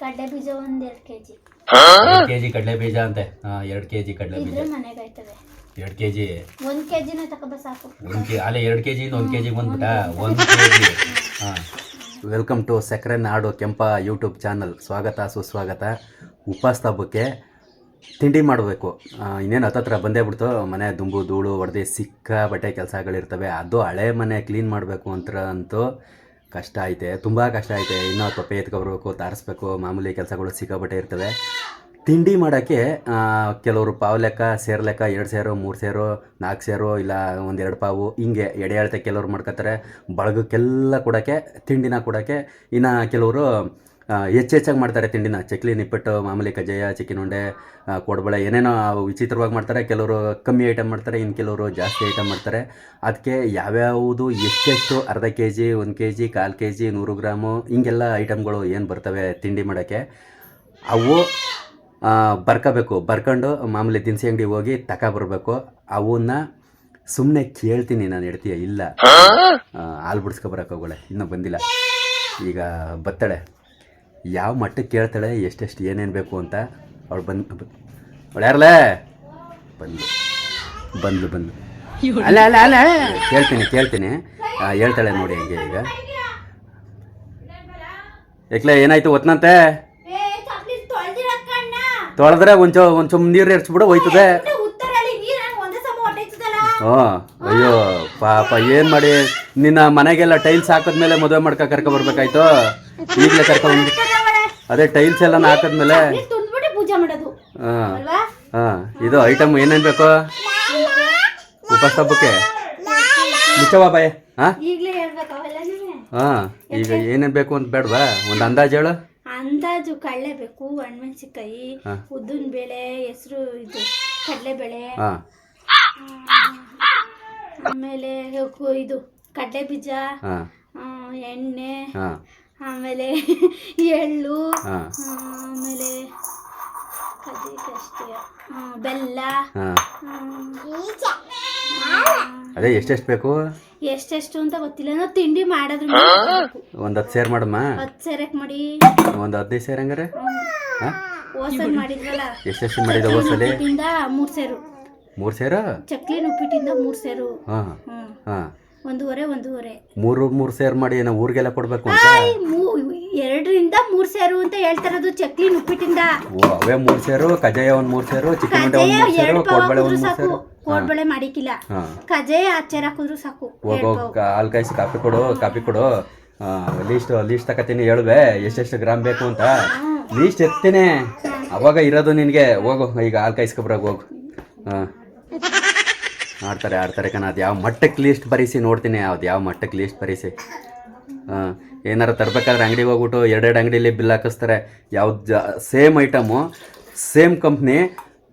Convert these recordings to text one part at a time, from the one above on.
ಕಡ್ಲೆ ಬೀಜ ಒಂದ್ ಎರಡ್ ಕೆಜಿ. ಎರಡು ಕೆಜಿ ಕಡಲೆ ಬೀಜ ಅಂತೆ. ಹಾಂ ಎರಡು ಕೆ ಜಿ ಕಡಲೆ ಬೀಜ. ಇದ್ರೆ ಮನೆಗೆ ಆಯ್ತದೆ. ಎರಡು ಕೆ ಜಿ ಒಂದ್ ಕೆಜಿನ ತಗೊಬ ಸಾಕು. ಒಂದು ಕೆ ಅಲ್ಲೇ ಎರಡು ಕೆ ಜಿಯಿಂದ ಒಂದು ಕೆ ಜಿಗೆ ಬಂದ್ಬಿಟ್ಟ ಒಂದು ಕೆ ಜಿ ಹಾಂ. ವೆಲ್ಕಮ್ ಟು ಸಕ್ಕರೆ ನಾಡು ಕೆಂಪ ಯೂಟ್ಯೂಬ್ ಚಾನಲ್. ಸ್ವಾಗತ ಸುಸ್ವಾಗತ. ಉಪವಾಸ ಹಬ್ಬಕ್ಕೆ ತಿಂಡಿ ಮಾಡಬೇಕು. ಇನ್ನೇನು ಹತ್ತತ್ರ ಬಂದೇ ಬಿಡ್ತು. ಮನೆ ದುಂಬು ಧೂಳು ಹೊಡೆದು ಸಿಕ್ಕಾಬಟ್ಟೆ ಕೆಲಸಗಳಿರ್ತವೆ. ಅದು ಹಳೆ ಮನೆ ಕ್ಲೀನ್ ಮಾಡಬೇಕು ಅಂತ ಅಂತೂ ಕಷ್ಟ ಐತೆ, ತುಂಬ ಕಷ್ಟ ಐತೆ. ಇನ್ನೂ ತೊಪ್ಪೆ ಎತ್ಕೊಬರ್ಬೇಕು ತಾರಿಸ್ಬೇಕು ಮಾಮೂಲಿ ಕೆಲಸಗಳು ಸಿಕ್ಕಾಬಟ್ಟೆ ಇರ್ತವೆ. ತಿಂಡಿ ಮಾಡೋಕ್ಕೆ ಕೆಲವರು ಪಾವು ಲೆಕ್ಕ, ಸೇರು ಲೆಕ್ಕ, ಎರಡು ಸೇರು, ಮೂರು ಸೇರು, ನಾಲ್ಕು ಸೇರು, ಇಲ್ಲ ಒಂದೆರಡು ಪಾವು, ಹಿಂಗೆ ಎಡೆ ಅಳತೆ ಕೆಲವ್ರು ಮಾಡ್ಕೋತಾರೆ. ಬಳಗಕ್ಕೆಲ್ಲ ಕೊಡೋಕ್ಕೆ, ತಿಂಡಿನ ಕೊಡೋಕ್ಕೆ ಇನ್ನು ಕೆಲವರು ಹೆಚ್ಚು ಹೆಚ್ಚಾಗಿ ಮಾಡ್ತಾರೆ ತಿಂಡಿನ. ಚಕ್ಲಿ ನಿಪ್ಪಟ್ಟು ಮಾಮೂಲಿ ಕಜ್ಜಾಯ ಚಿಕನ್ ಉಂಡೆ ಆ, ಕೋಡ್ಬಳೆ ಏನೇನೋ ವಿಚಿತ್ರವಾಗಿ ಮಾಡ್ತಾರೆ. ಕೆಲವರು ಕಮ್ಮಿ ಐಟಮ್ ಮಾಡ್ತಾರೆ ಇನ್ನು ಕೆಲವರು ಜಾಸ್ತಿ ಐಟಮ್ ಮಾಡ್ತಾರೆ. ಅದಕ್ಕೆ ಯಾವ್ಯಾವುದು ಎಷ್ಟೆಷ್ಟು ಅರ್ಧ ಕೆ ಜಿ ಒಂದು ಕೆ ಜಿ ಕಾಲು ಕೆ ಜಿ ನೂರು ಗ್ರಾಮು ಹಿಂಗೆಲ್ಲ ಐಟಮ್ಗಳು ಏನು ಬರ್ತವೆ ತಿಂಡಿ ಮಾಡೋಕ್ಕೆ. ಅವು ಬರ್ಕೋಬೇಕು. ಬರ್ಕೊಂಡು ಮಾಮೂಲಿ ದಿನಸಿ ಅಂಗಡಿ ಹೋಗಿ ತಗೊಬರ್ಬೇಕು ಅವನ್ನ ಸುಮ್ಮನೆ ಕೇಳ್ತೀನಿ ನಾನು ಹೇಳ್ತೀಯ ಇಲ್ಲ. ಹಾಲು ಬಿಡಿಸ್ಕೊಬರಕ್ಕೆ ಹೋಗೋಳೆ ಇನ್ನೂ ಬಂದಿಲ್ಲ. ಈಗ ಬತ್ತಾಳೆ. ಯಾವ ಮಟ್ಟಕ್ಕೆ ಕೇಳ್ತಾಳೆ ಎಷ್ಟೆಷ್ಟು ಏನೇನು ಬೇಕು ಅಂತ ಅವಳು ಬಂದು ಅವಳು ಬಂದು ಬಂದು ಬಂದು ಅಲ್ಲ ಅಲ್ಲ ಅಲ್ಲ ಕೇಳ್ತೀನಿ ಕೇಳ್ತೀನಿ. ಹೇಳ್ತಾಳೆ ನೋಡಿ ಹಂಗೆ ಈಗ. ಏಕ್ಲೆ ಏನಾಯ್ತು ಒತ್ನಂತೆ? ತೊಳೆದ್ರೆ ಒಂಚೂ ಒಂದು ಚುಮ್ ನೀರು ಎರ್ಚ್ಬಿಡು ಹೋಯ್ತದೆ. ಹ್ಞೂ ಅಯ್ಯೋ ಪಾಪ ಏನು ಮಾಡಿ? ನಿನ್ನ ಮನೆಗೆಲ್ಲ ಟೈಲ್ಸ್ ಹಾಕಿದ್ಮೇಲೆ ಮದುವೆ ಮಾಡ್ಕೊ ಕರ್ಕೊ ಬರ್ಬೇಕಾಯ್ತು? ಈಗಲೇ ಕರ್ಕೊಂಡು ಅದೇ ಟೈಲ್ಸ್ ಎಲ್ಲ ಹಾಕಿದ್ಮೇಲೆ ಹಾಂ. ಹಾಂ. ಇದು ಐಟಮ್ ಏನೇನು ಬೇಕು? ಉಪವಾಸ ಹಬ್ಬಕ್ಕೆ? ಮುಚ್ಚವಾ ಬಾಯ್. ಹಾಂ? ಹಾಂ. ಈಗ ಏನೇನು ಬೇಕು ಅಂತ ಬೇಡವಾ? ಒಂದು ಅಂದಾಜು ಹೇಳು. ಅಂದಾಜು ಕಳ್ಳೆ ಬೇಕು ಹಣ್ಮೆಣಸಿನ್ಕಾಯಿ. ಉದ್ದಿನ ಬೇಳೆ ಹೆಸರು ಇದು ಕಡಲೆಬೇಳೆ. ಬೇಳೆ ಆಮೇಲೆ ಇದು ಕಡಲೆ ಬೀಜ ಎಣ್ಣೆ ಆಮೇಲೆ ಎಳ್ಳು ಹಾಂ. ಆಮೇಲೆ ಆ, ಬೆಲ್ಲ. ಹಾಂ. ಅದೇ ಎಷ್ಟೆಷ್ಟು ಬೇಕು? ಎಷ್ಟೆಷ್ಟು ಅಂತ ಗೊತ್ತಿಲ್ಲ. ನಾವು ತಿಂಡಿ ಮಾಡಿದ್ರು ಒಂದು ಹತ್ತು ಸೇರ್ ಮಾಡಮ್ಮ ಹತ್ತು ಸೆರೆಕ್ ಮಾಡಿ. ಒಂದು ಹದಿನೈದು ಸೇರು ಹಂಗಾರೆ? ಹಾಂ? ಓಸಲ್ ಮಾಡಿದ್ವಲ್ಲ? ಎಷ್ಟೆಷ್ಟು ಮಾಡಿದ ಹೋಸಲಿ? ಉಪ್ಪಿಟ್ಟಿಂದ ಮೂರ್ ಸೇರು. ಮೂರು ಸೇರು? ಚಕ್ಲಿ ಉಪ್ಪಿಟ್ಟಿಂದ ಮೂರು ಸೇರು. ಹಾಂ. ಹ್ಮ್. ಹಾಂ. ಒಂದೂವರೆ ಒಂದೂವರೆ. ಮೂರು ಮೂರು ಸೇರ್ ಮಾಡಿ ನಾವು ಊರಿಗೆಲ್ಲ ಕೊಡಬೇಕು ಅಂತ? ಆಯ್, ಮೂ- ಎರಡರಿಂದ ಮೂರ್ ಸೇರು ಅಂತ ಹೇಳ್ತಾರದು ಚಕ್ಲಿ ಉಪ್ಪಿಟ್ಟಿಂದ ಓ ಅವೇ ಮೂರು ಸೇರು ಕಜಾಯ ಒಂದು ಮೂರು ಸೇರು ಚಿಕನ್ ಉಂಡೆ ಒಂದು ಕಜಾಯ ಮೂರು ಸೇರು ಎರಡು ಪಾವ್ ಕೋಡ್ಬಳೆ ಹಾಕಿದ್ರು ಒಂದು ಮೂರು ಸಾಕು. ಸೇರು. ಕೋಡ್ಬಳೆ ಮಾಡಿಕ್ಕಿಲ್ಲ ಹಾಂ ಕಜಾಯ ಆಚಾರ ಹಾಕಿದ್ರು ಸಾಕು. ಎರಡ್ ಹೋಗೋ ಪಾವ್. ಹಾಲು ಕಾಯಿಸಿ ಕಾಫಿ ಕೊಡು ಕಾಫಿ ಕೊಡು. ಲೀಸ್ಟ್ ಲೀಸ್ಟ್ ತಕತೀನಿ ಹೇಳುವೆ ಎಷ್ಟೆಷ್ಟು ಗ್ರಾಮ್ ಬೇಕು ಅಂತ. ಲೀಸ್ಟ್ ಎತ್ತೇನೆ. ಅವಾಗ ಇರೋದು ನಿನಗೆ. ಹೋಗು ಈಗ ಹಾಲು ಕಾಯಿಸ್ಕೊಬ್ರಾಗ ಹೋಗು. ಹಾಂ. ಆಡ್ತಾರೆ ಆಡ್ತಾರೆ ಕಣ, ಅದು ಯಾವ ಮಟ್ಟಕ್ಕೆ ಲೀಸ್ಟ್ ಬರೀಸಿ ನೋಡ್ತೀನಿ, ಅದು ಯಾವ ಮಟ್ಟಕ್ಕೆ ಲೀಸ್ಟ್ ಬರೀಸಿ. ಹಾಂ, ಏನಾರು ತರಬೇಕಾದ್ರೆ ಅಂಗಡಿಗೆ ಹೋಗ್ಬಿಟ್ಟು ಎರಡೆರಡು ಅಂಗಡಿಲಿ ಬಿಲ್ ಹಾಕಿಸ್ತಾರೆ. ಯಾವ್ದು ಜ ಸೇಮ್ ಐಟಮು ಸೇಮ್ ಕಂಪ್ನಿ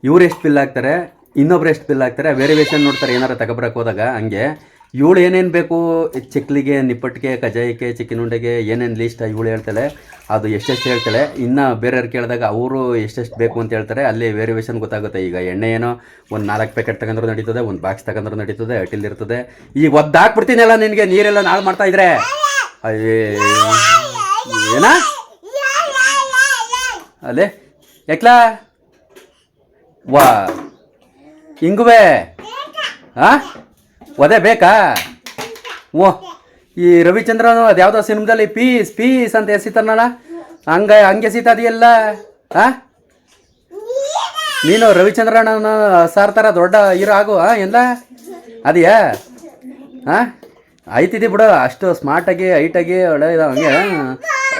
ಇವ್ರು ಎಷ್ಟು ಬಿಲ್ ಹಾಕ್ತಾರೆ, ಇನ್ನೊಬ್ರು ಎಷ್ಟು ಬಿಲ್ ಹಾಕ್ತಾರೆ ವೇರಿಯೇಷನ್ ನೋಡ್ತಾರೆ, ಏನಾರು ತಗೊಬರಕ್ಕೆ ಹೋದಾಗ ಹಂಗೆ. ಇವಳು ಏನೇನು ಬೇಕು? ಚಿಕ್ಲಿಗೆ, ನಿಪ್ಪಟ್ಟಿಗೆ ಕಜಾಯಕ್ಕೆ ಚಿಕನ್ ಉಂಡೆಗೆ ಏನೇನು ಲೀಸ್ಟ್ ಇವಳು ಹೇಳ್ತಾಳೆ, ಅದು ಎಷ್ಟೆಷ್ಟು ಹೇಳ್ತಾಳೆ, ಇನ್ನು ಬೇರೆಯವ್ರು ಕೇಳಿದಾಗ ಅವರು ಎಷ್ಟೆಷ್ಟು ಬೇಕು ಅಂತ ಹೇಳ್ತಾರೆ, ಅಲ್ಲಿ ವೇರಿಯೇಷನ್ ಗೊತ್ತಾಗುತ್ತೆ. ಈಗ ಎಣ್ಣೆ ಏನೋ, ಒಂದು ನಾಲ್ಕು ಪ್ಯಾಕೆಟ್ ತಗೊಂಡ್ರು ನಡೀತದೆ, ಒಂದು ಬಾಕ್ಸ್ ತಗೊಂಡ್ರು ನಡೀತದೆ ಇರ್ತದೆ. ಈಗ ಒದ್ದಾಕ್ಬಿಡ್ತೀನಲ್ಲ ನಿನಗೆ, ನೀರೆಲ್ಲ ನಾಳು ಮಾಡ್ತಾ ಇದ್ರೆ? ಏನ? ಅಲ್ಲೇ ಯಾಕ್ಲಾ ವಾ ಹಿಂಗುವೆ ಹಾ ಒದೆ ಬೇಕಾ? ಓ, ಈ ರವಿಚಂದ್ರನು ಅದ್ಯಾವುದೋ ಸಿನಿಮಾದಲ್ಲಿ ಪೀಸ್ ಪೀಸ್ ಅಂತ ಎಸಿತಾನಲ್ಲ? ಹಂಗ, ಹಂಗೆ ಎಸಿತದಿಯಲ್ಲ? ಹಾ ನೀನು ರವಿಚಂದ್ರನ ಸಾರ್ ಥರ ದೊಡ್ಡ ಹೀರೋ ಆಗು ಹಾ ಎಲ್ಲ? ಅದೆಯಾ? ಹಾ ಆಯ್ತಿದೆ ಬಿಡು, ಅಷ್ಟು ಸ್ಮಾರ್ಟಾಗಿ ಹೈಟಾಗಿ ಒಳ್ಳೆ ಇದು ಹಂಗೆ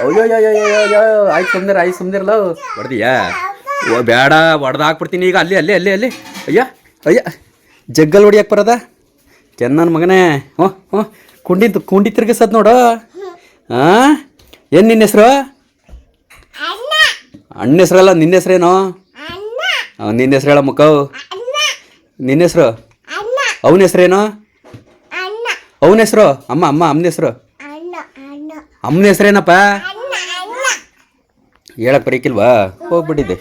ಅಯ್ಯೋ ಅಯ್ಯೋ ಆಯ್ತು ಸುಮ್ನಿರ, ಆಯ್ತು ಸುಮ್ಮನಿರ್ಲ ಹೊಡೆದಿಯಾ ಓ, ಬೇಡ ಹೊಡೆದು ಹಾಕ್ಬಿಡ್ತೀನಿ ಈಗ, ಅಲ್ಲಿ ಅಲ್ಲಿ ಅಲ್ಲಿ ಅಲ್ಲಿ ಅಯ್ಯ ಅಯ್ಯ ಜಗ್ಗಲ್ ಹೊಡಿಯಕ್ಕೆ ಬರೋದ? ಚೆನ್ನನ ಮಗನೇ. ಹ್ಞೂ ಹ್ಞೂ ಕುಂಡಿ ಕುಂಡಿ ತಿರ್ಗಿಸದ್ ನೋಡು. ಹಾಂ ಏನು ನಿನ್ನ ಹೆಸರು? ಅಣ್ಣ. ಹೆಸ್ರಲ್ಲ ನಿನ್ನ ಹೆಸ್ರೇನು? ನಿನ್ನ ಹೆಸ್ರು ಹೇಳ ಮುಕ್ಕವು ನಿನ್ನ ಹೆಸರು? ಅವನ ಹೆಸ್ರೇನು? ಅವನ ಹೆಸರು? ಅಮ್ಮ ಅಮ್ಮ ಅಮ್ಮನ ಹೆಸರು? ಅಮ್ಮನ ಹೆಸ್ರೇನಪ್ಪ? ಹೇಳಕ್ ಬರೀಕಿಲ್ವಾ? ಹೋಗ್ಬಿಟ್ಟಿದ್ದೆ.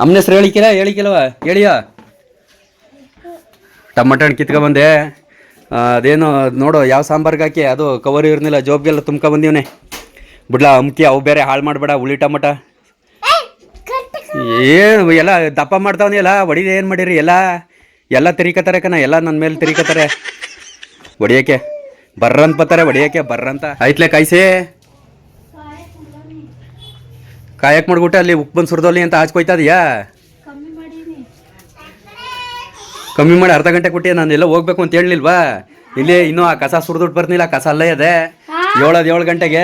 ಅಮ್ಮನ ಹೆಸ್ರು ಹೇಳಿಕಿಲ್ಲ ಹೇಳಿಕಿಲ್ವಾ ಹೇಳಿಯ? ಟಮಾಟ ಹಣ್ಣು ಕಿತ್ಕೊಂಬಂದೆ ಅದೇನು, ನೋಡು, ಯಾವ ಸಾಂಬಾರ್ಗೆ ಹಾಕಿ, ಅದು ಕವರ್ ಇರ್ನಿಲ್ಲ, ಜೋಬ್ಗೆಲ್ಲ ತುಂಬ್ಕೊಂಬಂದಿವನೆ ಬಿಡ್ಲಾ, ಅಮ್ಕಿ, ಅವು ಬೇರೆ ಹಾಳು ಮಾಡಬೇಡ, ಹುಳಿ ಟಮಟ. ಏನು, ಎಲ್ಲ ದಪ್ಪ ಮಾಡ್ತಾವನಿ, ಎಲ್ಲ ಹೊಡಿದ ಏನು ಮಾಡಿರಿ, ಎಲ್ಲ ಎಲ್ಲ ತಿರಿಕತಾರೆ ಕಣ, ಎಲ್ಲ ನನ್ನ ಮೇಲೆ ತಿರಿಕತಾರೆ ಹೊಡಿಯೋಕೆ ಬರ್ರಂತ ಬತ್ತಾರೆ ಹೊಡಿಯೋಕೆ ಬರ್ರಂತ. ಐತ್ಲೆ ಕಾಯ್ಸಿ. ಕಾಯಕ್ ಮಾಡ್ಬಿಟ್ಟೆ, ಅಲ್ಲಿ ಉಪ್ಪು ಬಂದು ಸುರಿದೋಲಿ ಅಂತ ಹಾಚ್ಕೊಯ್ತದೀಯಾ ಕಮ್ಮಿ ಮಾಡೀನಿ ಕಮ್ಮಿ ಮಾಡಿ ಅರ್ಧ ಗಂಟೆ ಕೊಟ್ಟಿ ನಾನು ಎಲ್ಲ ಹೋಗ್ಬೇಕು ಅಂತ ಹೇಳಿಲ್ವಾ ಇಲ್ಲಿ ಇನ್ನೂ ಆ ಕಸ ಸುರಿದುಟ್ಟು ಬರ್ನಿಲ್ಲ ಕಸ ಅಲ್ಲೇ ಇದೆ. ಏಳೋದು ಏಳು ಗಂಟೆಗೆ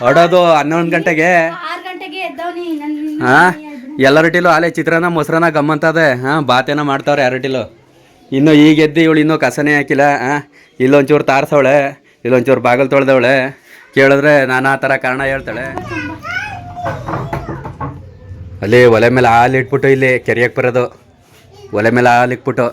ಹೊಡೋದು ಹನ್ನೊಂದು ಗಂಟೆಗೆ. ಹಾಂ? ಗಂಟೆಗೆ ರೊಟ್ಟಿಲು ಅಲ್ಲೇ ಚಿತ್ರಾನ್ನ ಮೊಸರನ್ನ ಗಮ್ಮಂತದೆ. ಹಾ ಬಾತೇನ ಮಾಡ್ತಾವ್ರೆ ಯಾರಟಿಲು ಇನ್ನು ಈಗ ಎದ್ದು ಇವಳು ಇನ್ನೂ ಕಸನೇ ಹಾಕಿಲ್ಲ ಹಾ ಇಲ್ಲೊಂಚೂರು ತಾರ್ಸವಳೆ ಇಲ್ಲೊಂಚೂರು ಬಾಗಲ್ ತೊಳೆದವಳೆ. ಕೇಳಿದ್ರೆ ನಾನಾ ಥರ ಕಾರಣ ಹೇಳ್ತಾಳೆ. ಅಲ್ಲಿ ಒಲೆ ಮೇಲೆ ಹಾಲು ಇಟ್ಬಿಟ್ಟು ಇಲ್ಲಿ ಕೆರೆಯಕ್ಕೆ ಬರೋದು. ಒಲೆ ಮೇಲೆ ಹಾಲಿಕ್ಬಿಟ್ಟು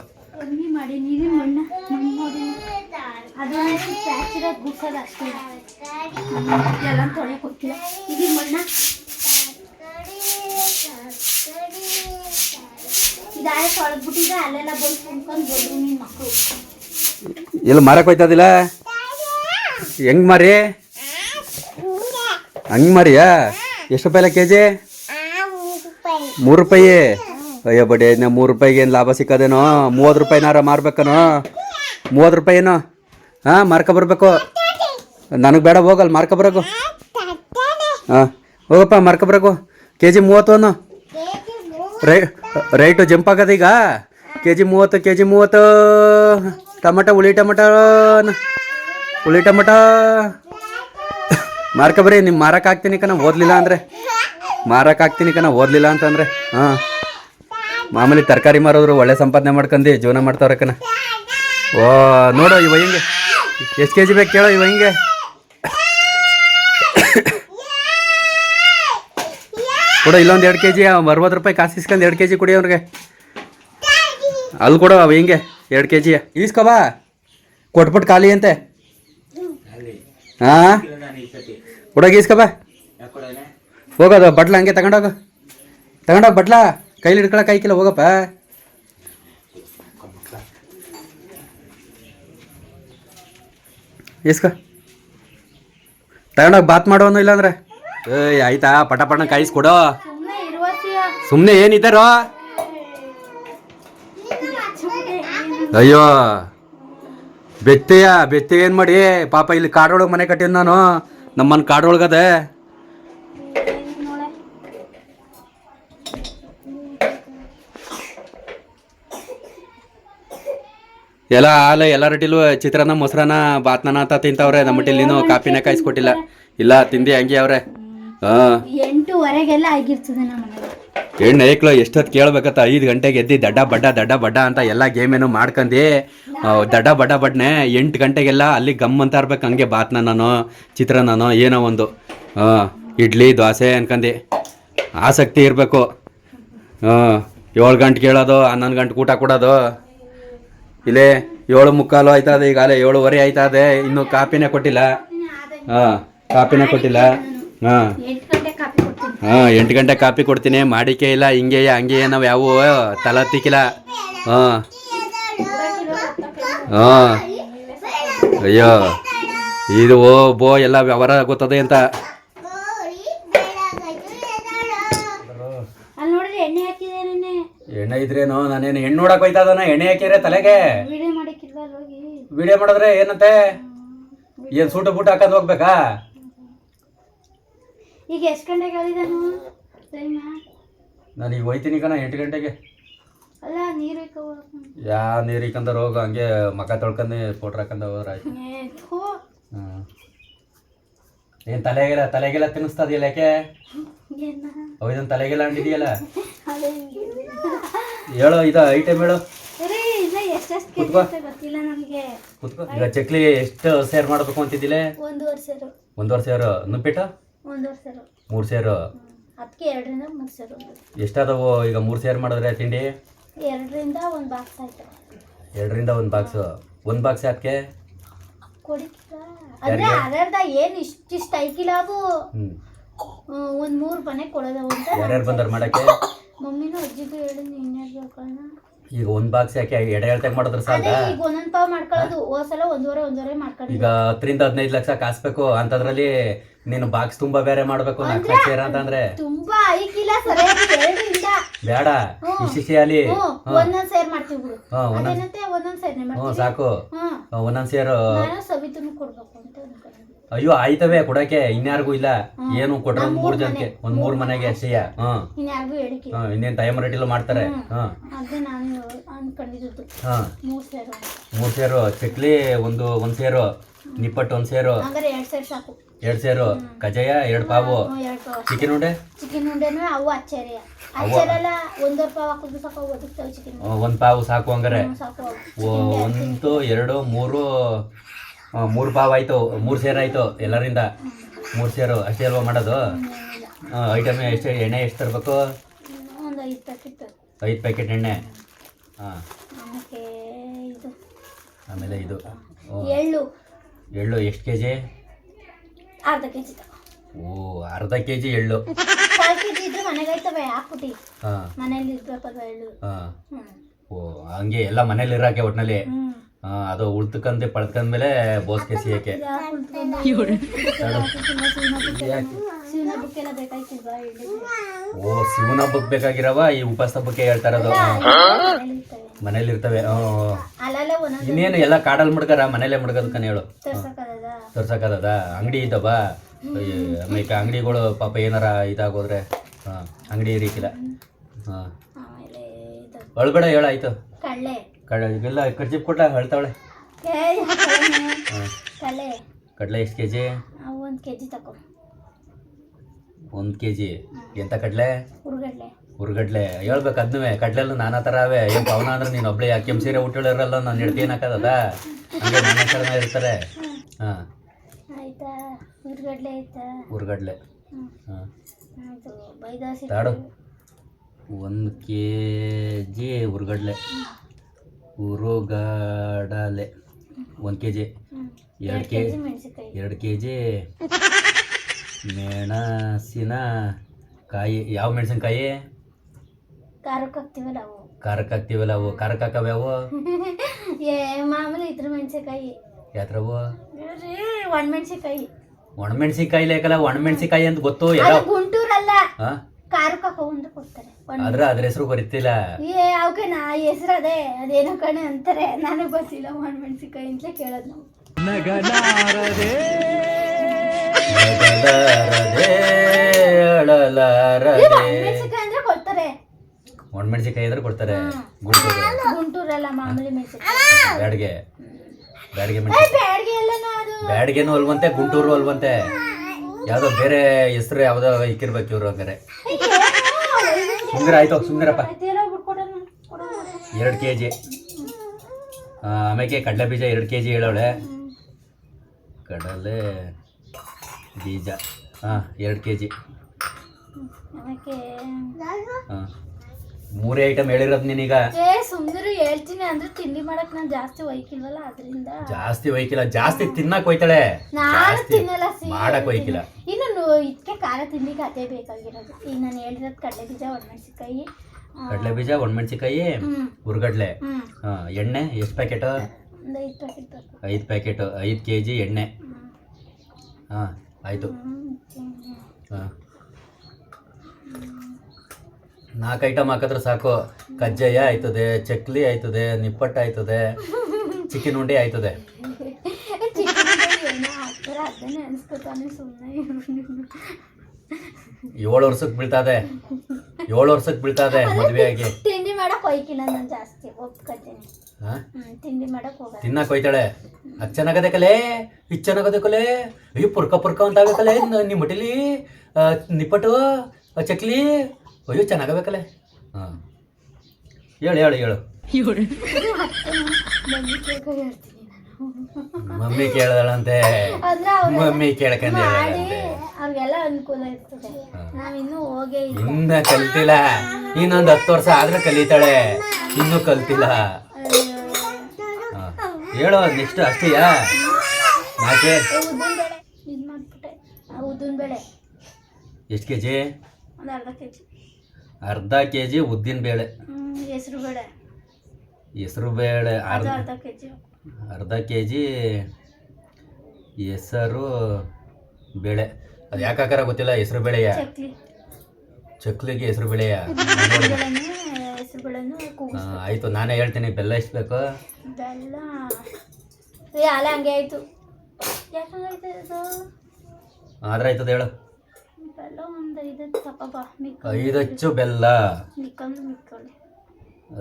ಇಲ್ಲಿ ಮಾರಕ್ಕೆ ಹೋಯ್ತದಿಲ್ಲ ಹೆಂಗ್ ಮಾರಿ? ಹಂಗ್ ಮಾರಿಯಾ? ಎಷ್ಟು ರೂಪಾಯಿಲ್ಲ ಕೆ ಜಿ ಮೂರು ರೂಪಾಯಿ. ಅಯ್ಯೋ ಬಡಿ ನಾ ಮೂರು ರೂಪಾಯಿಗೆ ಏನು ಲಾಭ ಸಿಕ್ಕದೇನೋ? ಮೂವತ್ತು ರೂಪಾಯಿನಾರ ಮಾರ್ಬೇಕನೋ? ಮೂವತ್ತು ರೂಪಾಯಿ ಏನೋ ಹಾಂ, ಮಾರ್ಕ ಬರಬೇಕು. ನನಗೆ ಬೇಡ ಹೋಗಲ್ಲ ಮಾರ್ಕ ಬರಬೇಕು ಹಾಂ, ಹೋಗಪ್ಪ, ಮಾರ್ಕ ಬರಕು ಕೆ ಜಿ ಮೂವತ್ತು ರೈ, ರೈಟು ಜಂಪ್ ಆಗದ ಈಗ. ಕೆ ಜಿ ಮೂವತ್ತು ಕೆ ಜಿ ಮೂವತ್ತು. ಟಮಟ, ಹುಳಿ ಟಮಟ. ಹುಳಿ ಟಮಟ. ಮಾರ್ಕ ಬರ್ರಿ ನಿಮ್ಮ ಮಾರಕ್ಕೆ ಹಾಕ್ತೀನಿ ಕಣ, ಓದಲಿಲ್ಲ ಅಂದರೆ. ಮಾರಕ್ಕೆ ಹಾಕ್ತೀನಿ ಕಣ, ಓದಲಿಲ್ಲ ಅಂತಂದರೆ. ಹಾಂ. ಮಾಮೂಲಿ ತರಕಾರಿ ಮಾರೋದ್ರು ಒಳ್ಳೆ ಸಂಪಾದನೆ ಮಾಡ್ಕೊಂಡು ಜೀವನ ಮಾಡ್ತಾವ್ರಕ್ಕನ ಓ, ನೋಡು ಇವ ಹಿಂಗೆ. ಎಷ್ಟು ಕೆ ಜಿ ಬೇಕು ಕೇಳೋ ಇವ ಹಿಂಗೆ. ಕೊಡೋ ಇಲ್ಲೊಂದು ಎರಡು ಕೆ ಜಿ ಅರವತ್ತು ರೂಪಾಯಿ ಕಾಸು ಇಸ್ಕೊಂಡು ಎರಡು ಕೆ ಜಿ ಕೊಡಿ ಅವ್ರಿಗೆ ಅಲ್ಲಿ ಕೊಡೋ ಅವ ಹಿಂಗೆ, ಎರಡು ಕೆ ಜಿ ಇಸ್ಕೊಬಾ ಕೊಟ್ಬಿಟ್ಟು ಖಾಲಿ ಅಂತೆ. ಹಾಂ? ಕೊಡೋಗಿ ಇಸ್ಕೊಬಾ ಹೋಗೋದು ಬಟ್ಲ ಹಂಗೆ ತಗೊಂಡೋಗ. ತಗೊಂಡೋಗ ಬಟ್ಲ. ಕೈಲಿ ಹಿಡ್ಕೊಳಕ್ಕೆ ಆಯ್ಕಿಲ್ಲ ಹೋಗಪ್ಪ. ಎಸ್ಕ ತಗೊಂಡೋಗಿ ಬಾತ್ ಮಾಡೋನು ಇಲ್ಲಾಂದ್ರೆ? ಏಯ್, ಆಯ್ತಾ ಪಟ ಪಟ ಕಾಯಿಸ್ಕೊಡೋ. ಸುಮ್ಮನೆ ಏನಿದ್ದಾರೋ? ಅಯ್ಯೋ, ಬೆತ್ತೆಯ, ಬೆತ್ತೆ ಏನು ಮಾಡಿ? ಪಾಪ ಇಲ್ಲಿ ಕಾಡೊಳಗೆ ಮನೆ ಕಟ್ಟಿದ್ ನಾನು. ನಮ್ಮನ್ನ ಕಾಡೊಳಗದೆ. ಎಲ್ಲ ಹಾಲು ಎಲ್ಲ ರೊಟ್ಟಿಲು ಚಿತ್ರಾನ್ನ ಮೊಸರನ್ನ ಬಾತ್ನಾನ ಅಂತ ತಿಂತವ್ರೆ. ನಮ್ಮ ಟಿಲ್ಲಿ ನೀನು ಕಾಫಿನ ಕಾಯಿಸ್ಕೊಟ್ಟಿಲ್ಲ. ಇಲ್ಲ ತಿಂದಿ ಹಂಗೆ ಅವ್ರೆ. ಹಾಂ. ಎಂಟೂವರೆಗೆಲ್ಲ ಆಗಿರ್ತದೆ ನಮ್ಮ ಮನೇಲಿ. ಹೆಣ್ಣು ಐಕ್ಳು ಎಷ್ಟೊತ್ತು ಕೇಳ್ಬೇಕತ್ತ ಐದು ಗಂಟೆಗೆ ಎದ್ದು ದಡ್ಡ ಬಡ್ಡ ದಡ್ಡ ಬಡ್ಡ ಅಂತ ಎಲ್ಲ ಗೇಮ್ ಏನು ಮಾಡ್ಕಂಡು ದಡ್ಡ ಬಡ್ಡ ಬಡ್ನೆ ಎಂಟು ಗಂಟೆಗೆಲ್ಲ ಅಲ್ಲಿ ಗಮ್ ಅಂತ ಇರ್ಬೇಕು. ಹಂಗೆ ಬಾತ್ನಾನೋ ಚಿತ್ರಾನ್ನನೋ ಏನೋ ಒಂದು. ಹಾಂ ಇಡ್ಲಿ ದೋಸೆ ಅನ್ಕಂಡು ಆಸಕ್ತಿ ಇರಬೇಕು. ಹಾಂ ಏಳು ಗಂಟೆ ಕೇಳೋದು ಹನ್ನೊಂದು ಗಂಟೆ ಊಟ ಕೊಡೋದು. ಇಲ್ಲೇ ಏಳು ಮುಕ್ಕಾಲು ಆಯ್ತದೆ, ಈಗ ಅಲ್ಲೇ ಏಳುವರೆ ಆಯ್ತದೆ, ಇನ್ನು ಕಾಪಿನೇ ಕೊಟ್ಟಿಲ್ಲ. ಹಾಂ, ಕಾಪಿನೇ ಕೊಟ್ಟಿಲ್ಲ. ಹಾಂ. ಹಾಂ, ಎಂಟು ಗಂಟೆ ಕಾಪಿ ಕೊಡ್ತೀನಿ, ಮಾಡಿಕೆ ಇಲ್ಲ, ಹಿಂಗೆ ಹಂಗೆ ನಾವು ಯಾವ ತಲತ್ತಿಕ್ಕಿಲ್ಲ ಹಾಂ. ಹಾಂ. ಅಯ್ಯೋ, ಇದು ಓ, ಬೋ, ಎಲ್ಲ ವ್ಯವಹಾರ ಗೊತ್ತದೆ ಅಂತ ಅಲ್ಲಿ ನೋಡಿದ್ರೆ ಎಣ್ಣೆ ಹಾಕಿದೆ ನೆನ್ನೆ ಎಣ್ಣೆ ಇದ್ರೇನು ನಾನೇನು ಹೆಣ್ಣು ನೋಡಕ್ ಹೋಯ್ತದನ ಎಣ್ಣೆ ಹಾಕಿದ್ರೆ ತಲೆಗೆ? ವಿಡಿಯೋ ಮಾಡಿಕ್ಕಿಲ್ವ ಹೋಗಿ ವಿಡಿಯೋ ಮಾಡಿದ್ರೆ ಏನಂತೆ? ಏನು ಸೂಟು ಬೂಟ ಹಾಕೊಂಡು ಹೋಗ್ಬೇಕಾ? ಈಗ ಎಷ್ಟು ಗಂಟೆಗೆ ಹೇಳಿದನು ಟೈಮ ನಾನು ಈಗ ಹೋಯ್ತೀನಿ ಕಣ ಎಂಟು ಗಂಟೆಗೆ. ಅಲ್ಲ ನೀರು ಇಕ್ಕ ಯಾ ನೀರು ಇಕ್ಕಂದ್ರೆ ರೋಗ ಹಂಗೆ ಮಕ ತೊಳ್ಕೊಂಡು ಫೋಟ್ರ್ ಹಾಕಂದ ಹೋದ್ರೆ ಆಯ್ತು. ಹ್ಮ್. ಏನ್ ತಲೆಗೆಲ್ಲ ತಲೆಗೆಲ್ಲ ತಿನ್ನಿಸ್ತದಿಲ್ಲ ಯಾಕೆ? ಇದನ್ ತಲೆಗೆಲ್ಲ ಅಂಡಿದೆಯಲ್ಲ ಹೇಳು ಇದ ಐಟಮ್ ಹೇಳೋ. ಈಗ ಚಕ್ಲಿ ಎಷ್ಟು ಸೇರ್ ಮಾಡ್ಬೇಕು ಅಂತಿದ್ದಿಲ್ಲ ಒಂದೂವರೆ ಸೇರು ಒಂದೂವರೆ ಸೇರು ನುಪ್ಪಿಟ್ಟು ಒಂದೂವರೆ ಸೇರು ಮೂರು ಸೇರು ಅದಕ್ಕೆ ಎರಡರಿಂದ ಮೂರು ಸೇರು ಎಷ್ಟಾದವು ಈಗ ಮೂರು ಸೇರ್ ಮಾಡಿದ್ರೆ ತಿಂಡಿ? ಎರಡರಿಂದ ಒಂದು ಬಾಕ್ಸ್ ಆಯ್ತು. ಎರಡರಿಂದ ಒಂದು ಬಾಕ್ಸು ಒಂದು ಬಾಕ್ಸ್ ಯಾಕೆ? ಅಂದ್ರೆ ಅದರ್ದ ಏನು ಇಷ್ಟಿಷ್ಟು ಐಕಿಲ್ಲ ಅವು ಒಂದು ಮೂರು ಮನೆ ಕೊಡೋದವು ಅಂತ ಯಾರ್ಯಾರು ಬಂದಾರ ಮಾಡಕ್ಕೆ? ಮಮ್ಮಿನೂ ಅಜ್ಜಿಗೂ ಹೇಳಿ ಇನ್ಯಾರು ಬೇಕಣ್ಣ ಈಗ ಒಂದ್ ಬಾಕ್ಸ್ ಯಾಕೆ ಎಡೆ ಹೇಳ್ತಾಗ ಮಾಡಿದ್ರೆ ಸಾಕು? ಅದೇ ಈಗ ಒಂದೊಂದ್ ಪಾವ್ ಮಾಡ್ಕೊಳ್ಳೋದು. ಹೋದ್ಸಲ ಒಂದೂವರೆ ಒಂದೂವರೆ ಮಾಡ್ಕೊಂಡಿದ್ದೆ ಈಗ ಹತ್ತರಿಂದ ಹದಿನೈದು ಲಕ್ಷ ಕಾಸ್ಬೇಕು ಅಂತದ್ರಲ್ಲಿ ನೀನು ಬಾಕ್ಸ್ ತುಂಬಾ ಬೇರೆ ಮಾಡ್ಬೇಕು ನಾಲ್ಕು ಲಕ್ಷ ಇರ ಅಂತಂದ್ರೆ ತುಂಬಾ ಐಕಿಲ್ಲ ಸರಿಯಾಗಿ ಎರಡರಿಂದ ಬೇಡ ಹ್ಮ್. ಅಲ್ಲಿ ಹ್ಮ್ ಒಂದೊಂದ್ ಸೇರ್ ಮಾಡ್ತೀವಿ ಬಿಡು. ಹಾ ಒಂದೊಂದ್ ಅದೇನಂತೆ ಒಂದೊಂದ್ ಸೇರ್ನೆ ಹ್ಞೂ ಮಾಡ್ತೀವಿ. ಸಾಕು. ಹ್ಮ್ ಒಂದೊಂದ್ ಸೇರು ನಾನು ಸವಿತನು ಕೊಡ್ಬೇಕು ಅಂತ ಅನ್ಕೊಂಡಿದ್ದೆ ಅಯ್ಯೋ ಆಯ್ತವೆ ಕೊಡಕ್ಕೆ. ಇನ್ಯಾರಿಗೂ ಇಲ್ಲ. ಏನು ಕೊಟ್ರ ಒಂದ್ ಮೂರ್ ಜನಕ್ಕೆ. ಒಂದ್ ಮೂರ್ ಮನೆಗೆ ಸಿಯ ಹ್ಮ್ ಇನ್ಯಾರಿಗೂ ಹೇಳಿಕಿಲ್ಲ ಹ್ಮ್ ಇನ್ನೇನ್ ಟೈಮ್ ರೇಟಿಲ್ಲ ಮಾಡ್ತಾರೆ. ಹ್ಮ್. ಹ್ಮ್ ಅದೇ ನಾನು ಅನ್ಕೊಂಡಿದ್ದು ಮೂರ್ ಸೇರು ಮೂರ್ ಸೇರು. ಚಕ್ಲಿ ಒಂದು ಒಂದ್ ಸೇರು. ನಿಪ್ಪಟ್ಟು ಒಂದ್ ಸೇರು. ಹಂಗಾರೆ ಎರಡ್ ಸೇರ್ ಸಾಕು. ಎರಡ್ ಸೇರು. ಕಜಾಯ ಎರಡ್ ಪಾವು. ಚಿಕನ್ ಉಂಡೆ? ಚಿಕನ್ ಉಂಡೆನು ಅವು ಅಚ್ಚರಿಯ ಅಚ್ಚರೆಲ್ಲ ಒಂದೂವರೆ ಪಾವ್ ಹಾಕಿದ್ರು ಸಾಕು ಅವು ಒದಗ್ತಾವೆ ಚಿಕನ್ ಆ, ಒಂದ್ ಪಾವು ಸಾಕು ಹಂಗಾರೆ. ಓ- ಒಂದು ಎರಡು ಮೂರು ಮೂರು ಪಾವ್ ಆಯಿತು ಮೂರು ಸೇರು ಆಯಿತು ಎಲ್ಲರಿಂದ ಮೂರು ಸೇರು ಅಷ್ಟೇ ಅಲ್ವಾ ಮಾಡೋದು? ಐಟಮ್ ಎಷ್ಟು ಎಣ್ಣೆ ಎಷ್ಟು ತರಬೇಕು? ಐದು ಪ್ಯಾಕೆಟ್ ಎಣ್ಣೆ. ಹಾಂ ಆಮೇಲೆ ಇದು. ಎಳ್ಳು. ಎಳ್ಳು ಎಷ್ಟು ಕೆ ಜಿ ಅರ್ಧ ಕೆ ಜಿ ಓ ಅರ್ಧ ಕೆ ಜಿ ಎಳ್ಳು. ಹಾಂ. ಓ ಹಂಗೆ ಎಲ್ಲ ಮನೇಲಿ ಇರಾಕೆ ಒಟ್ಟಿನಲ್ಲಿ ಅದು ಉಳ್ತಕ್ಕಂತೆ ಪಳ್ಕೊಂಡ್ಮೇಲೆ ಬೋಸ್ಗೆ ಸಿಯಕ್ಕೆ. ಓ ಶಿವನ ಹಬ್ಬಕ್ಕೆ ಬೇಕಾಗಿರವ? ಈ ಉಪವಾಸ ಹಬ್ಬಕ್ಕೆ ಹೇಳ್ತಾರದು ಮನೇಲಿ ಇರ್ತವೆ. ಇನ್ನೇನು ಎಲ್ಲ ಕಾಡಲ್ಲಿ ಮುಡ್ಗಾರ? ಮನೇಲೆ ಮುಡ್ಗದಕ್ಕನ ಹೇಳು. ತರ್ಸಕ್ಕದ ಅಂಗಡಿ ಇದ್ದವ ಆಮೇಲೆ ಅಂಗಡಿಗಳು ಪಾಪ ಏನಾರ ಇದಾಗೋದ್ರೆ ಹಾಂ ಅಂಗಡಿ ಇರಿಕಿಲ್ಲ ಹಾಂ. ಅಳ್ಬೇಡ ಹೇಳಾಯ್ತು ಕಳ್ಳೆ ಕಡ ಎಲ್ಲ ಕರ್ಜಿಪ್ ಕೊಟ್ಟ ಹೇಳ್ತಾವಳೆ. ಹಾಂ. ಕಡಲೆ. ಎಷ್ಟು ಕೆ ಜಿ ಅವು ಒಂದು ಕೆ ಜಿ ತಗೋ ಒಂದು ಕೆ ಜಿ ಎಂತ ಕಡಲೆ? ಹುರುಗಡಲೆ. ಹುರ್ಗಡ್ಲೆ. ಹೇಳ್ಬೇಕು ಅದನ್ನೇ ಕಡಲೆಲ್ಲ ನಾನಾ ಥರ ಅವೇ ಏನು ಪವನ ಅಂದ್ರೆ ನೀನು ಒಬ್ಳೆ. ಕೆಂಪು ಸೀರೆ ಹುಟ್ಟಿಳಿರಲ್ಲ ನಾನು ಹೆಡ್ತಿ ಏನಾಕದ ಹಂಗೆ ನಾನಾ ಥರನೇ ಇರ್ತಾರೆ. ಹಾಂ. ಆಯ್ತಾ? ಹುಡುಗಡ್ಲೆ ಆಯ್ತಾ? ಹುರ್ಗಡ್ಲೆ. ಹಾಂ. ಬೈದಾಸಿ ತಾಡು. ಒಂದು ಕೆ ಜಿ ಹುರ್ಗಡ್ಲೆ ಹುರುಗಡಲೆ ಒಂದು ಕೆ ಜಿ ಎರಡು ಕೆಜಿ ಕೆ ಮೆಣಸಿನ್ಕಾಯಿ. ಎರಡು ಕೆ ಜಿ ಮೆಣಸಿನ ಕಾಯಿ. ಯಾವ ಮೆಣಸಿನಕಾಯಿ? ಖಾರಕ್ಕೆ ಹಾಕ್ತೀವಲ್ಲ ಅವು. ಖಾರಕ್ಕೆ ಹಾಕ್ತೀವಲ್ಲ ಅವು. ಖಾರಕ್ಕೆ ಹಾಕವ್ಯಾವು ಏ ಮಾಮೂಲಿ ಇದ್ರ ಮೆಣಸಿನ್ಕಾಯಿ. ಯಾತ್ರವು ಒಣ ಮೆಣಸಿನ್ಕಾಯಿ ಒಣಮೆಣ್ಸಿಕಾಯಿ ಲೇಕಲ್ಲ ಒಣಮೆಣ್ಸಿಕಾಯಿ ಅಂತ ಗೊತ್ತು. ಎಲ್ಲ ಅದು ಗುಂಟೂರಲ್ಲ. ಹಾ ಖಾರಕ್ಕೆ ಹಾಕೊಂಡು ಕೊಡ್ತಾರೆ. ಆದ್ರೆ ಅದ್ರ ಹೆಸರು ಬರೀತಿಲ್ಲ. ಏ ಅವಕ್ಕೆ ನಾ ಹೆಸರು ಅದೇ ಅದೇನೋ ಕಣೆ ಅಂತಾರೆ. ನನಗೆ ಗೊತ್ತಿಲ್ಲ ಒಣ ಮೆಣಸಿನ್ಕಾಯಿ ಅಂತಲೇ ಕೇಳೋದು ನಾವು. ನಗಲಾರದೆ ಏ, ಅಳಲಾರದೆ. ಒಣ ಮೆಣಸಿನ್ಕಾಯಿ ಅಂದ್ರೆ ಕೊಡ್ತಾರೆ. ಅಂದ್ರೆ ಕೊಡ್ತಾರೆ. ಗುಂಟೂರು. ಗುಂಟೂರಲ್ಲ ಮಾಮೂಲಿ ಮೆಣಸಿನ್ಕಾಯಿ. ಬ್ಯಾಡ್ಗೆ. ಬ್ಯಾಡ್ಗೆ ಬ್ಯಾಡ್ಗೆ ಅದು. ಬ್ಯಾಡ್ಗೆನೂ ಅಲ್ವಂತೆ ಗುಂಟೂರು ಅಲ್ವಂತೆ. ಯಾವ್ದೋ ಬೇರೆ ಹೆಸರು ಯಾವುದೋ ಇಕ್ಕಿರ್ಬೇಕು ಇವ್ರು ಹಂಗಾರೆ. ಸುಂದರ ಆಯ್ತು ಸುಂದರಪ್ಪ ಎರಡು ಕೆ ಜಿ ಆಮೇಲೆ ಕಡಲೆ ಬೀಜ ಎರಡು ಕೆ ಜಿ ಹೇಳವಳೆ. ಕಡಲೆ ಬೀಜ. ಹಾಂ ಎರಡು ಕೆ ಜಿ ಹಾಂ ಮೂರೇ ಐಟಮ್ ಹೇಳಿರೋದು ನೀನೀಗ. ಏ ಸುಮ್ಮನೆ ಹೇಳ್ತೀನಿ. ಅಂದ್ರೆ ತಿಂಡಿ ಮಾಡಕ್ ನಾನು ಜಾಸ್ತಿ ಒಯ್ಕಿಲ್ವಲ್ಲ ಅದರಿಂದ. ಜಾಸ್ತಿ ಒಯ್ಕಿಲ್ಲ. ಜಾಸ್ತಿ ತಿನ್ನಕ್ ಹೋಯ್ತಾಳೆ ನಾನು ತಿನ್ನಲ್ಲ ಮಾಡಕ್ಕೆ ಮಾಡಕ್ ಒಯ್ಕಿಲ್ಲ. ಇನ್ನು ಇದಕ್ಕೆ ಖಾರ ತಿಂಡಿಗೆ ಅದೇ ಬೇಕಾಗಿರೋದು. ಈಗ ನಾನು ಹೇಳಿರೋದು ಕಡಲೆ ಬೀಜ ಒಣಮೆಣಸಿಕಾಯಿ ಕಡಲೆ ಬೀಜ ಒಣಮೆಣಸಿಕಾಯಿ ಹುರ್ಗಡ್ಲೆ ಎಣ್ಣೆ ಎಷ್ಟು ಪ್ಯಾಕೆಟ್ ಐದು ಪ್ಯಾಕೆಟ್ ಐದು ಕೆ ಜಿ ಎಣ್ಣೆ. ಹಾಂ ಆಯಿತು. ಹಾಂ. ನಾಲ್ಕು ಐಟಮ್ ಹಾಕಿದ್ರೆ ಸಾಕು. ಕಜ್ಜಾಯ ಆಯ್ತದೆ ಚಕ್ಲಿ ಆಯ್ತದೆ ನಿಪ್ಪಟ್ಟು ಆಯ್ತದೆ ಚಿಕನ್ ಉಂಡೆ ಆಯ್ತದೆ. ಏಳು ವರ್ಷಕ್ಕೆ ಬೀಳ್ತದೆ. ಏಳು ವರ್ಷಕ್ಕೆ ಬೀಳ್ತದೆ ಮದುವೆ ಆಗಿ. ತಿಂಡಿ ಮಾಡಕ್ ಹೋಯ್ಕಿಲ್ಲ ನಾನು ಜಾಸ್ತಿ ಒಪ್ಕೊತೀನಿ. ತಿಂಡಿ ಮಾಡಕ್ ಹೋಗಲ್ಲ. ತಿನ್ನಕ್ ಹೋಯ್ತಾಳೆ. ಅದು ಚೆನ್ನಾಗದೆ ಕಲೆ ಇದು ಚೆನ್ನಾಗದೆ ಕಲೆ ಅಯ್ಯೋ ಪುರ್ಕ ಪುರ್ಕ ಅಂತ ಆಗಬೇಕಲೆ ನಿಮ್ಮ ಮಟಿಲಿ ನಿಪ್ಪಟ್ಟು ಚಕ್ಲಿ ಅಯ್ಯೋ ಚೆನ್ನಾಗಬೇಕಲ್ಲೇ? ಹಾಂ. ಹೇಳು ಹೇಳು ಹೇಳು. ಮಮ್ಮಿ ಕೇಳದಳಂತೆ. ಅಂದ್ರೆ ಅವ್ರು ಮಮ್ಮಿ ಅನುಕೂಲ ಇರ್ತದೆ. ನಾವಿನ್ನೂ ಹೋಗೇ ಇಲ್ಲ. ಇನ್ನ ಕಲ್ತಿಲ್ಲ. ಇನ್ನೊಂದು ಹತ್ತು ವರ್ಷ ಆದ್ರೆ ಕಲಿತಾಳೆ. ಇನ್ನೂ ಕಲ್ತಿಲ್ಲ. ಹೇಳು ನೆಕ್ಸ್ಟ್ ಅಷ್ಟೇಯಾ? ನಾಕೆ ಉದ್ದಿನ ಬೇಳೆ ಉದ್ದಿನ ಎಷ್ಟು ಕೆ ಜಿ ಒಂದು ಅರ್ಧ ಕೆ ಜಿ ಅರ್ಧ ಕೆ ಜಿ ಉದ್ದಿನ ಬೇಳೆ. ಹೆಸರು ಬೇಳೆ. ಹೆಸರು ಬೇಳೆ ಅದು ಅರ್ಧ ಅರ್ಧ ಕೆ ಜಿ ಅರ್ಧ ಕೆ ಜಿ ಹೆಸರು ಬೇಳೆ. ಅದು ಯಾಕಾಕಾರ ಗೊತ್ತಿಲ್ಲ? ಹೆಸರು ಬೇಳೆಯ? ಚಕ್ಲಿ. ಚಕ್ಲಿಗೆ ಹೆಸರು ಬೇಳೆಯ? ಹೆಸರು ಕೂಗಿಸ್ ಆಯಿತು ನಾನೇ ಹೇಳ್ತೀನಿ ಬೆಲ್ಲ ಎಷ್ಟು ಬೇಕು ಬೆಲ್ಲ. ಏ ಅಲ್ಲ ಹಂಗೆ ಆಯ್ತು. ಯಾಕಂಗಾಯ್ತು ಇದು? ಆದ್ರೆ ಆಯ್ತದ ಹೇಳು. ಬೆಲ್ಲ ಒಂದು ಐದು ತಗೋಬಾ ಮಿಕ್ಕ ಐದು ಅಚ್ಚು ಬೆಲ್ಲ.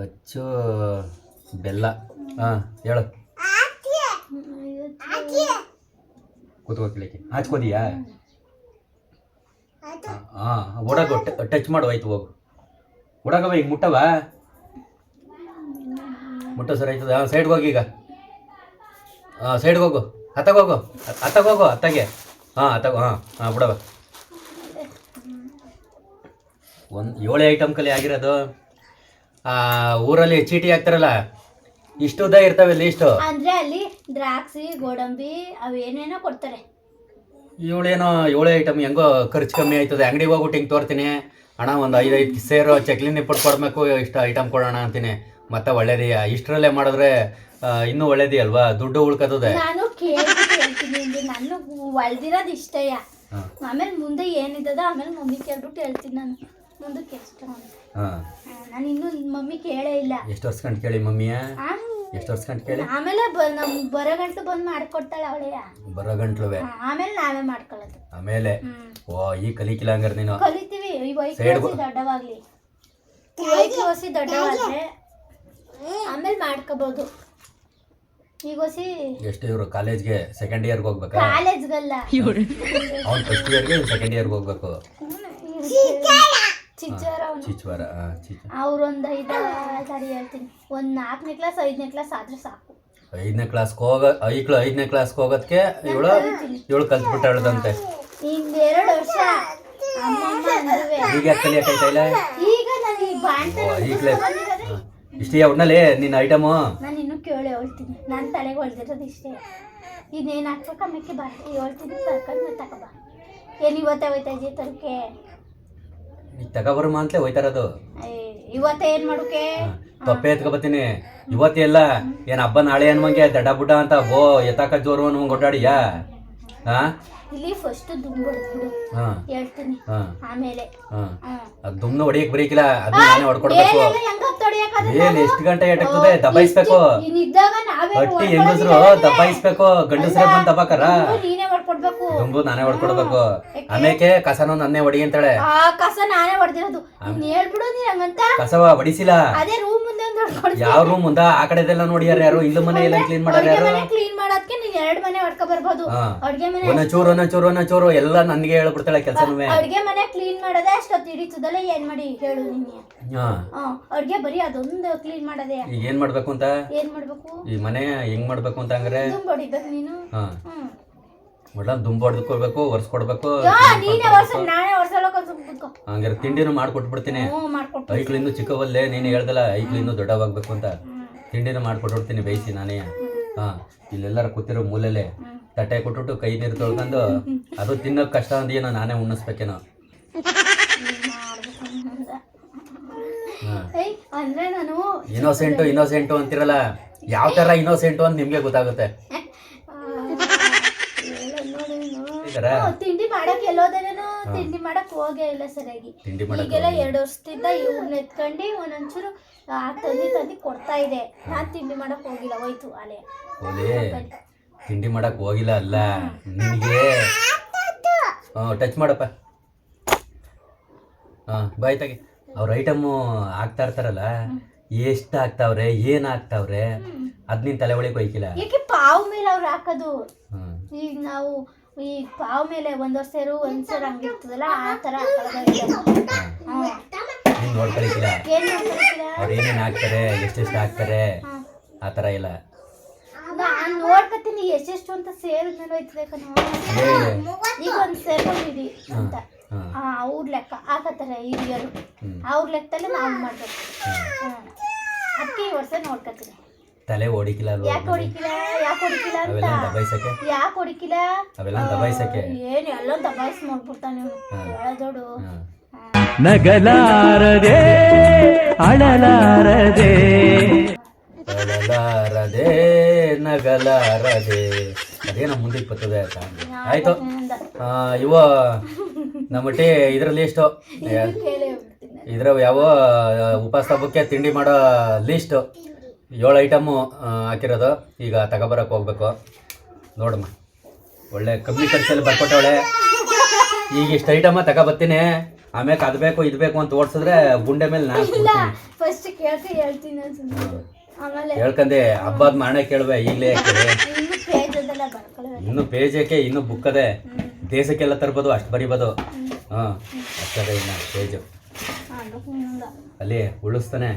ಅಚ್ಚು ಬೆಲ್ಲ. ಹಾಂ ಹೇಳು. ಕೂತ್ಕೋ ಕೇಳಿಕೆ ಹಚ್ಕೋದಿಯಾ ಹಾಂ ಓಡಾಗ ಟಚ್ ಮಾಡು ಆಯ್ತು ಹೋಗು. ಓಡಾಗವ ಈಗ ಮುಟ್ಟವ? ಮುಟ್ಟ ಸರ್ ಆಯ್ತದ. ಹಾಂ ಸೈಡ್ಗೆ ಹೋಗಿ ಈಗ. ಹಾಂ ಸೈಡ್ಗೆ ಹೋಗು. ಹತ್ತಾಗ ಹೋಗು. ಹತ್ತಾಗ ಹೋಗು ಹತ್ತಾಗೆ ಹಾಂ ಹತ್ತಾಗ ಹಾಂ ಹಾಂ ಬಿಡವ. ಒಂದು ಏಳು ಐಟಮ್ ಕಲಿ ಆಗಿರೋದು. ಆ, ಊರಲ್ಲಿ ಚೀಟಿ ಹಾಕ್ತಾರಲ್ಲ ಇಷ್ಟು ಉದ್ದ ಇರ್ತವೆ ಲೀಸ್ಟು ಅಂದ್ರೆ ಅಲ್ಲಿ ದ್ರಾಕ್ಷಿ ಗೋಡಂಬಿ ಅವೇನೇನೋ ಕೊಡ್ತಾರೆ. ಇವಳೇನೋ ಏಳು ಐಟಮ್ ಹೆಂಗೋ ಖರ್ಚು ಕಮ್ಮಿ ಆಯ್ತದೆ. ಅಂಗಡಿಗೆ ಹೋಗ್ಬಿಟ್ಟು ಹಿಂಗೆ ತೋರ್ತೀನಿ. ಅಣ್ಣ ಒಂದು ಐದು ಐದು ಸೇರು ಚಕ್ಲಿ ನಿಪ್ಪಟ್ಟು ಕೊಡಬೇಕು ಇಷ್ಟು ಐಟಮ್ ಕೊಡೋಣ ಅಂತೀನಿ. ಮತ್ತೆ ಒಳ್ಳೇದಿಯಾ ಇಷ್ಟರಲ್ಲೇ ಮಾಡಿದ್ರೆ ಇನ್ನೂ ಒಳ್ಳೇದಿ ಅಲ್ವಾ? ದುಡ್ಡು ಉಳ್ಕೋತದೆ ನಾನು ಕೇಳ್ತೀನಿ ನಾನು ಒಳ್ದಿರೋದು ಇಷ್ಟಯ್ಯ. ಆಮೇಲೆ ಮುಂದೆ ಏನಿದ್ದದ ಆಮೇಲೆ ಮಮ್ಮಿ ಕೇಳ್ಬಿಟ್ಟು ಹೇಳ್ತೀನಿ ನಾನು. ಮುಂದಕ್ಕೆ ಎಷ್ಟು ಹಾಂ. ನಾನು ಇನ್ನೂ ಮಮ್ಮಿ ಕೇಳೇ ಇಲ್ಲ. ಎಷ್ಟು ವರ್ಷ ಕಂಡು ಕೇಳಿ ಮಮ್ಮಿಯ? ಎಷ್ಟು ವರ್ಷ ಕಂಡು ಕೇಳಿ? ಆಮೇಲೆ ನಮ್ ಬರೋ ಗಂಟ್ಲು ಬಂದು ಮಾಡ್ಕೊಡ್ತಾಳೆ ಅವಳೆಯ ಬರೋ ಗಂಟ್ಲುವೆ. ಆಮೇಲೆ ನಾವೇ ಮಾಡ್ಕೊಳ್ಳೋದು. ಆಮೇಲೆ? ಓ ಈ ಕಲಿಕಿಲ್ಲ ಹಂಗಾರೆ ನೀನು? ಕಲಿತೀವಿ. ಈ ವೈಟ್ ದೊಡ್ಡವಾಗ್ಲಿ. ವೈಟ್ ಓಸಿ ದೊಡ್ಡವಾದ್ರೆ ಆಮೇಲೆ ಮಾಡ್ಕೋಬಹುದು ಈಗ ಓಸಿ ಎಷ್ಟು ಇವರು ಕಾಲೇಜ್ಗೆ ಸೆಕೆಂಡ್ ಇಯರ್ಗೆ ಹೋಗ್ಬೇಕು? ಕಾಲೇಜ್ಗಲ್ಲ. ಅವ್ನು ಫಸ್ಟ್ ಇಯರ್ಗೆ ಸೆಕೆಂಡ್ ಇಯರ್ಗೆ ಹೋಗ್ಬೇಕು. ಚಿಚ್ವಾರ ಅವ್ರೊಂದು ಐದು ಸರಿ ಹೇಳ್ತೀನಿ. ಒಂದು ನಾಲ್ಕನೇ ಕ್ಲಾಸ್ ಐದನೇ ಕ್ಲಾಸ್ ಆದ್ರೆ ಸಾಕು. ಐದನೇ ಕ್ಲಾಸ್ಗೆ ಹೋಗ ಐಕ್ಳು ಐದನೇ ಕ್ಲಾಸ್ಗೆ ಹೋಗೋದಕ್ಕೆ ಇವಳು ಇವಳು ಕಲ್ತ್ಬಿಟ್ಟಾಳದಂತೆ ಇನ್ನು ಎರಡು ವರ್ಷ. ಈಗ ಯಾಕೆ ಈಗ ಈಗಲೇ. ಇಷ್ಟೇ ಒಟ್ನಲ್ಲಿ ನಿನ್ನ ಐಟಮು? ನಾನು ಇನ್ನೂ ಕೇಳಿ ಹೇಳ್ತೀನಿ. ನನ್ನ ತಲೆಗೆ ಹೊಳ್ದಿರೋದು ಇಷ್ಟೇ. ಇನ್ನೇನು ಹಾಕ್ಬೇಕು ಅಮ್ಮಕ್ಕೆ ಬಾ ಹೇಳ್ತೀನಿ. ತರ್ಕೊಂಡು ತಗೋಬ ಏನು ಇವತ್ತೇ ಹೋಯ್ತಾ ಇದೆಯಾ ತರಕೆ? ಈಗ ತಗೊಬರಮ್ಮ ಅಂತಲೇ ಹೋಯ್ತಾರದು. ಇವತ್ತೇ ಏನು ಮಾಡೋಕೆ? ತೊಪ್ಪೆ ಎತ್ಕೊಬತ್ತೀನಿ. ಇವತ್ತೆಲ್ಲ ಏನ್ ಹಬ್ಬ ನಾಳೆ ಅನ್ಮಂಗೆ ದಡ್ಡ ಬುಡ ಅಂತ ಓ ಎತ್ತಾಕ ಜೋರು ಅನ್ಮಂಗ್ ಒಡ್ಡಾಡಿಯಾ ಹಾಂ? ಇಲ್ಲಿ ಫಸ್ಟ್ ದುಮ್ ಹೊಡೆದ್ಬಿಡು ಹಾಂ. ಹೇಳ್ತೀನಿ. ಹಾಂ. ಆಮೇಲೆ. ಹಾಂ. ಅದು ದುಮ್ನ ಹೊಡಿಯಕ್ ಬರೀಕಿಲ್ಲ ಅದು ನಾನೇ ಹೊಡ್ಕೊಡ್ಬೇಕು. ಏನೆಲ್ಲ ಹೆಂಗ್ ತೊಡಿಯಕ್ಕಾಗತ್ತೆ ಏನ್ ಎಷ್ಟು ಗಂಟೆ ಎಟಕ್ತದೆ ದಬಾಯಿಸ್ಬೇಕು. ಇನ್ನಿದ್ದಾಗ ನಾವೇ ಅಟ್ಟಿ ಹೆಂಗಸ್ರು? ದಬಾಯಿಸ್ಬೇಕು. ಗಂಡಸ್ರೆ ಬಂದ್ ದಬಾಕರ? ನೀನೇ ಮಾಡ್ಕೊಡ್ಬೇಕು ದುಂಬು ನಾನೇ ಹೊಡ್ಕೊಡ್ಬೇಕು. ಆಮೇಲೆ ಕಸನೂ ನನ್ನೇ ಹೊಡಿ ಅಂತಾಳೆ. ಆ ಕಸ ನಾನೇ ಹೊಡೆದಿರೋದು. ನೀನ್ ಹೇಳ್ಬಿಡು ನೀನ್ ಹಂಗಂತ. ಕಸವ ಹೊಡಿಸಿಲ್ಲ. ಅದೇ ರೂಮ್ ಮುಂದೆ ಒಂದು ಹೊಡ್ಕೊಡ್ತೀನಿ. ಯಾವ ರೂಮ್ ಮುಂದ? ಆ ಕಡೆದೆಲ್ಲ ನೋಡಿಯಾರ ಯಾರು? ಇಲ್ಲ ಮನೆ ಎಲ್ಲ ಕ್ಲೀನ್ ಮಾಡ್ಯಾರ ಯಾರು? ಮನೆ ಕ್ಲೀನ್ ಮಾಡೋದಕ್ಕೆ ನೀನ್ ಎರಡ್ ಮನೆ ಹೊಡ್ಕೊ ಬರ್ಬೋದು. ಅಡ್ಗೆ ಮನೆ ಒಂದೊಂದ್ ಚೂರು ಒಂದೊಂದ್ ಚೂರು ಒಂದೊಂದ್ ಚೂರು. ಎಲ್ಲ ನನ್ಗೆ ಹೇಳ್ಬಿಡ್ತಾಳೆ ಕೆಲ್ಸನೂ ಅಡ್ಗೆ ಮನೆ ಕ್ಲೀನ್ ಮಾಡೋದೇ ಅಷ್ಟೊತ್ತು ಹಿಡಿತದಲ್ಲ ಏನ್ ಮಾಡಿ ಹೇಳು ಹಾ. ಅಡ್ಗೆ ಬರೀ ಅದೊಂದು ಕ್ಲೀನ್ ಮಾಡೋದೇ. ಈಗ ಏನ್ ಮಾಡ್ಬೇಕು ಅಂತ? ಏನ್ ಮಾಡ್ಬೇಕು? ಈ ಮನೆ ಹೆಂಗ್ ಮಾಡ್ಬೇಕು ಅಂತ ಹಂಗಾರೆ? ಹೊಡಿಬೇಕು ನೀನು. ಹಾ. ಒಟ್ಲ ದುಂಬು ಹೊಡೆದುಕೊಳ್ಬೇಕು ಒರ್ಸ್ಕೊಡ್ಬೇಕು ಹಂಗಾರೆ ತಿಂಡಿನೂ ಮಾಡ್ಕೊಟ್ಬಿಡ್ತೀನಿ. ಐಕ್ಳು ಇನ್ನೂ ಚಿಕ್ಕವಲ್ಲೇ ನೀನು ಹೇಳ್ದಲ್ಲ ಐಕ್ಳು ಇನ್ನೂ ದೊಡ್ಡವಾಗ್ಬೇಕು ಅಂತ. ತಿಂಡಿನೂ ಮಾಡ್ಕೊಟ್ಬಿಡ್ತೀನಿ ಬೇಯಿಸಿ ನಾನೇ. ಹಾಂ ಇಲ್ಲೆಲ್ಲರ ಕೂತಿರೋ ಮೂಲೆಲೆ ತಟ್ಟೆ ಕೊಟ್ಬಿಟ್ಟು ಕೈ ನೀರು ತೊಳ್ಕೊಂಡು ಅದು ತಿನ್ನೋಕೆ ಕಷ್ಟ ಅಂದೇನೋ ನಾನೇ ಉಣ್ಣಿಸ್ಬೇಕೇನೋ. Innocent innocent ಅಂತಿರಲ್ಲ. ಯಾವ ಥರ ಇನ್ನೋಸೆಂಟು ಅಂತ ನಿಮಗೆ ಗೊತ್ತಾಗುತ್ತೆ ಆ, ಹೇಳು ನೋಡು ತಿಂಡಿ ಮಾಡಕ್ ಎಲ್ಲೋದನೆನು ತಿಂಡಿ ಮಾಡಕ್ ಹೋಗೇ ಇಲ್ಲ ಸರಿಯಾಗಿ. ತಿಂಡಿ ಈಗೆಲ್ಲ ಎರಡು ವರ್ಷದಿಂದ ಇವ್ರನ್ನ ಎತ್ಕೊಂಡು ಒಂದೊಂಚೂರು ಆ, ತಂದಿ ತಂದಿ ಕೊಡ್ತಾ ಇದೆ. ನಾನ್ ತಿಂಡಿ ಮಾಡಕ್ ಹೋಗಿಲ್ಲ ಹೋಯ್ತು ಅಲೆ. ಓಲಿ ತಿಂಡಿ ಮಾಡಕ್ ಹೋಗಿಲ್ಲ ಅಲ್ಲ? ನಿನಗೆ? ಹಾಂ ಟಚ್ ಮಾಡಪ್ಪ. ಹಾಂ ಬಾಯ್ ತೆಗಿ. ಅವ್ರ ಐಟಮು ಹಾಕ್ತಾ ಇರ್ತಾರಲ್ಲ ಎಷ್ಟು ಹಾಕ್ತಾವ್ರೆ ಏನು ಹಾಕ್ತಾವ್ರೆ ಅದ್ ನಿನ್ ತಲೆ ಒಳಗೆ ಹೋಯ್ಕಿಲ್ಲ. ಯಾಕೆ ಪಾವ್ ಮೇಲೆ ಅವ್ರು ಹಾಕೋದು? ಈಗ ನಾವು ಈ ಪಾವ್ ಮೇಲೆ ಒಂದೊಂದು ಸೇರು ಒಂದ್ ಸೇರು ಹಂಗಿರ್ತದಲ್ಲ ಆ. ನೀನ್ ನೋಡ್ಕೊಳಿಕಿಲ್ಲ ಏನ್ ಅವ್ರು ಏನೇನು ಹಾಕ್ತಾರೆ ಎಷ್ಟೆಷ್ಟು ಹಾಕ್ತಾರೆ ಆ ಥರ ಇಲ್ಲ ನೋಡ್ಕತ್ತೀನಿ ನೋಡ್ಕತೀನಿ ಎಷ್ಟೆಷ್ಟು ಅಂತ ಸೇರಿದ್ಮೇಲೆ ಹೋಯ್ತದೆ ಕಣೋ ಈಗ ಒಂದ್ ಸೇರ್ಕೊಂಡಿದಿ ಅಂತ. ಅವ್ರ ಲೆಕ್ಕ ಹಾಕತ್ತಾರೆ ಹಿರಿಯರು. ಅವ್ರ ಲೆಕ್ಕದಲ್ಲಿ ನಾವು ಮಾಡ್ಬೇಕು. ಅದಕ್ಕೆ ಈ ವರ್ಷ ನೋಡ್ಕತೀನಿ ತಲೆ ಹೊಡಿಕಿಲ್ಲ ಅಲ್ವಾ ಯಾಕೆ ಹೊಡಿಕಿಲ್ಲ? ಯಾಕೆ ಹೊಡಿಕಿಲ್ಲ ಅಂತ? ಅವೆಲ್ಲ ದಬಾಯಿಸಕ್ಕೆ? ಯಾಕೆ ಹೊಡಿಕಿಲ್ಲ? ಅವೆಲ್ಲ ದಬಾಯಿಸಕ್ಕೆ? ಏನು ಎಲ್ಲ ದಬಾಯಿಸಿ ನೋಡ್ಬಿಡ್ತಾನೆ ಹೇಳದೋಡು ಹಾಂ. ನಗಲಾರದೆ ಅಳಲಾರದೆ. ಅಳಲಾರದೆ ನಗಲಾರದೆ. ಅದೇನ ಮುಂದಕ್ಕೆ ಬರ್ತದೆ ಆಯ್ತಾ? ಆಯ್ತು. ಇವ ನಮ್ಮಟ್ಟಿ ಇದರಲ್ಲಿ ಎಷ್ಟು ಇದ್ರ ಯಾವ ಉಪವಾಸ ಹಬ್ಬಕ್ಕೆ ತಿಂಡಿ ಮಾಡೋ ಲಿಸ್ಟು. ಏಳು ಐಟಮು ಹಾಕಿರೋದು. ಈಗ ತಗೊಬರಕ್ಕೆ ಹೋಗ್ಬೇಕು. ನೋಡಮ್ಮ. ಒಳ್ಳೆ ಕಮ್ಮಿ ಖರ್ಚಲ್ಲಿ ಬರ್ಕೊಟ್ಟವಳೆ. ಈಗ ಇಷ್ಟು ಐಟಮ್ಮ ತಗೊಬತ್ತೀನಿ. ಆಮೇಲೆ ಅದು ಬೇಕು ಇದು ಬೇಕು ಅಂತ ಓಡಿಸಿದ್ರೆ ಗುಂಡೆ ಮೇಲೆ ನಾನು ಫಸ್ಟ್ ಕೇಳ್ಕ ಹೇಳ್ತೀನಿ ಸುಮ್ಮನೆ ಆಮೇಲೆ ಹೇಳ್ಕಂದೆ ಹಬ್ಬದ ಮಾಡೇ ಕೇಳುವೆ ಈಗಲೇ ಕೇಳಿ ಇನ್ನು ಪೇಜಕ್ಕೆ ಇನ್ನು ಬುಕ್ ಅದೆ. ದೇಶಕ್ಕೆಲ್ಲ ತರ್ಬೋದು ಅಷ್ಟು ಬರಿಬೋದು. ಹಾಂ ಅಷ್ಟೇ ಇನ್ನು ಪೇಜು ಅಲ್ಲಿ ಉಳಿಸ್ತಾನೆ.